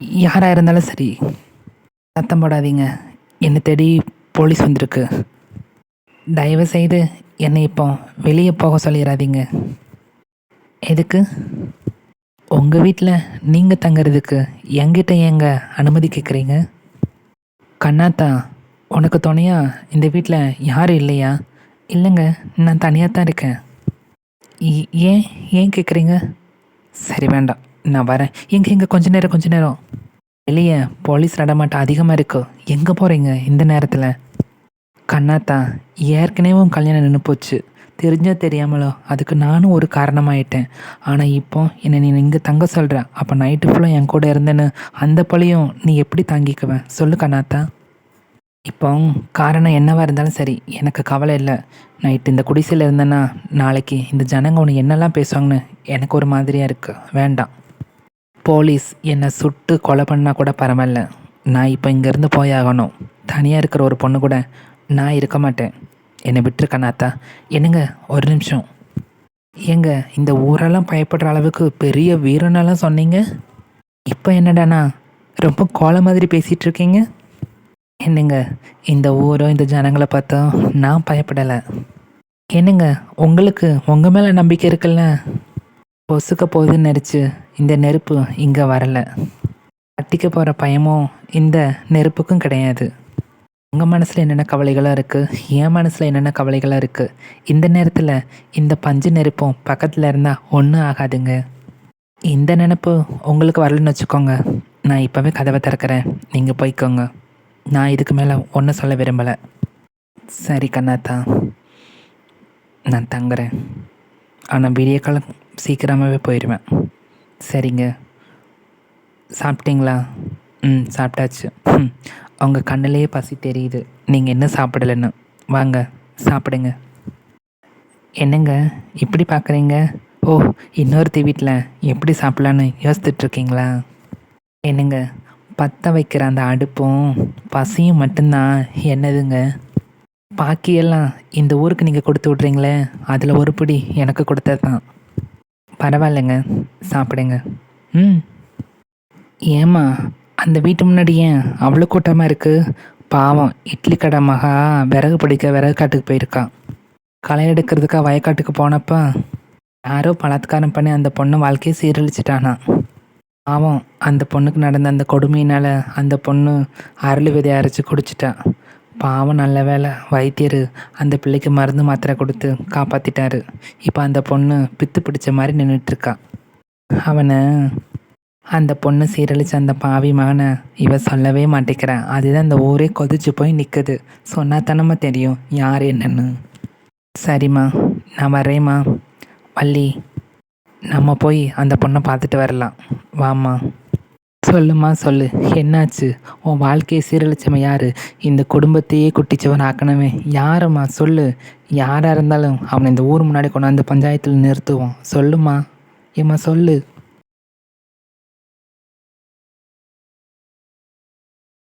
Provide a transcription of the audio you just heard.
யாராக இருந்தாலும் சரி சத்தம் போடாதீங்க. என்னை தேடி போலீஸ் வந்திருக்கு. தயவு செய்து என்னை இப்போ வெளியே போக சொல்லிடாதீங்க எதுக்கு? உங்கள் வீட்டில் நீங்கள் தங்குறதுக்கு எங்கிட்ட எங்க அனுமதி கேட்குறீங்க கண்ணாத்தா உனக்கு துணையா இந்த வீட்டில் யாரும் இல்லையா? இல்லைங்க நான் தனியாக தான் இருக்கேன். இ- ஏன் ஏன் கேட்குறீங்க சரி வேண்டாம். நான் வரேன். எங்கே எங்கே? கொஞ்ச நேரம் கொஞ்ச நேரம். வெளியே போலீஸ் நடமாட்டம் அதிகமாக இருக்கு. எங்கே போகிறீங்க இந்த நேரத்தில்? கண்ணாத்தா ஏற்கனவே உன் கல்யாணம் நின்று போச்சு. தெரிஞ்சோ தெரியாமலோ அதுக்கு நானும் ஒரு காரணமாயிட்டேன். ஆனால் இப்போ என்னை நீ இங்கே தங்க சொல்கிற அப்போ நைட்டு ஃபுல்லாக என் கூட இருந்தேன்னு அந்த பழியும் நீ எப்படி தாங்கிக்குவேன் சொல்லு கண்ணாத்தா. இப்போ காரணம் என்னவாக இருந்தாலும் சரி எனக்கு கவலை இல்லை. நைட்டு இந்த குடிசையில் இருந்தேன்னா நாளைக்கு இந்த ஜனங்க உன்னை என்னெல்லாம் பேசுவாங்கன்னு எனக்கு ஒரு மாதிரியாக இருக்குது வேண்டாம். போலீஸ் என்னை சுட்டு கொலை பண்ணால் கூட பரவாயில்ல. நான் இப்போ இங்கேருந்து போயாகணும் தனியாக இருக்கிற ஒரு பொண்ணு கூட நான் இருக்க மாட்டேன். என்னை விட்டுருக்கண்ணாத்தா என்னங்க? ஒரு நிமிஷம். ஏங்க இந்த ஊரெல்லாம் பயப்படுற அளவுக்கு பெரிய வீரனெல்லாம் சொன்னீங்க? இப்போ என்னடாண்ணா? ரொம்ப கோலை மாதிரி பேசிகிட்டு இருக்கீங்க? என்னங்க இந்த ஊரோ இந்த ஜனங்களை பார்த்தா நான் பயப்படலை. என்னங்க உங்களுக்கு உங்கள் மேலே நம்பிக்கை இருக்குல்ல? பொசுக்க போகுதுன்னு நெரிச்சு இந்த நெருப்பு இங்கே வரலை. கட்டிக்க போகிற பயமும் இந்த நெருப்புக்கும் கிடையாது. உங்கள் மனசில் என்னென்ன கவலைகளாக இருக்குது என் மனசில் என்னென்ன கவலைகளாக இருக்குது இந்த நேரத்தில் இந்த பஞ்சு நெருப்பும் பக்கத்தில் இருந்தால் ஒன்றும் ஆகாதுங்க. இந்த நினப்பு உங்களுக்கு வரலன்னு வச்சுக்கோங்க. நான் இப்போவே கதவை திறக்கிறேன். நீங்கள் போய்க்கோங்க. நான் இதுக்கு மேலே ஒன்றும் சொல்ல விரும்பலை. சரி கண்ணாத்தா. நான் தங்குறேன். ஆனால் விடிய காலம் சீக்கிரமாகவே போயிடுவேன் சரிங்க. சாப்பிட்டீங்களா? ம் சாப்பிட்டாச்சு. ம் அவங்க கண்ணிலேயே பசி தெரியுது. நீங்கள் என்ன சாப்பிடலைன்னு. வாங்க சாப்பிடுங்க. என்னங்க? இப்படி பார்க்குறீங்க ஓ இன்னொருத்தி வீட்டில் எப்படி சாப்பிட்லான்னு யோசித்துட்ருக்கீங்களா? என்னங்க? பற்ற வைக்கிற அந்த அடுப்பும் பசியும் மட்டும்தான். என்னதுங்க? பாக்கியெல்லாம் இந்த ஊருக்கு நீங்கள் கொடுத்து விட்றீங்களே. அதில் ஒரு பிடி எனக்கு கொடுத்தது தான் பரவாயில்லைங்க சாப்பிடுங்க. ம். ஏம்மா அந்த வீட்டு முன்னாடி ஏன் அவ்வளோ கூட்டமாக இருக்குது பாவம் இட்லி கடை மகா விறகு பிடிக்க விறகு காட்டுக்கு போயிருக்கான் களை எடுக்கிறதுக்காக வயக்காட்டுக்கு போனப்போ யாரோ பலாத்காரம் பண்ணி அந்த பொண்ணு வாழ்க்கையை சீரழிச்சிட்டானா. பாவம் அந்த பொண்ணுக்கு நடந்த அந்த கொடுமையினால் அந்த பொண்ணு அருள் விதையை அரைச்சி குடிச்சிட்டா. பாவம் நல்ல வேலை வைத்தியர் அந்த பிள்ளைக்கு மருந்து மாத்திரை கொடுத்து காப்பாற்றிட்டாரு இப்போ அந்த பொண்ணு பித்து பிடிச்ச மாதிரி நின்றுட்டுருக்கா அவனை அந்த பொண்ணு சீரழிச்ச அந்த பாவி மகனை இவ சொல்லவே மாட்டேங்கிறான் அதுதான் அந்த ஊரே கொதிச்சு போய் நிற்குது சொன்னா தானம்மா தெரியும் யார் என்னன்னு. சரிம்மா நான் வரேம்மா வள்ளி நம்ம போய் அந்த பொண்ணை பார்த்துட்டு வரலாம். வாம்மா. சொல்லுமா சொல்லு. என்னாச்சு? உன் வாழ்க்கையை சீரழிச்சவன் யாரு? இந்த குடும்பத்தையே குட்டிச்சவன் ஆக்கணுமே. யாரும்மா? சொல்லு. யாராக இருந்தாலும் அவனை இந்த ஊர் முன்னாடி கொண்டாந்து பஞ்சாயத்தில் நிறுத்துவோம். சொல்லுமா ஏம்மா சொல்லு.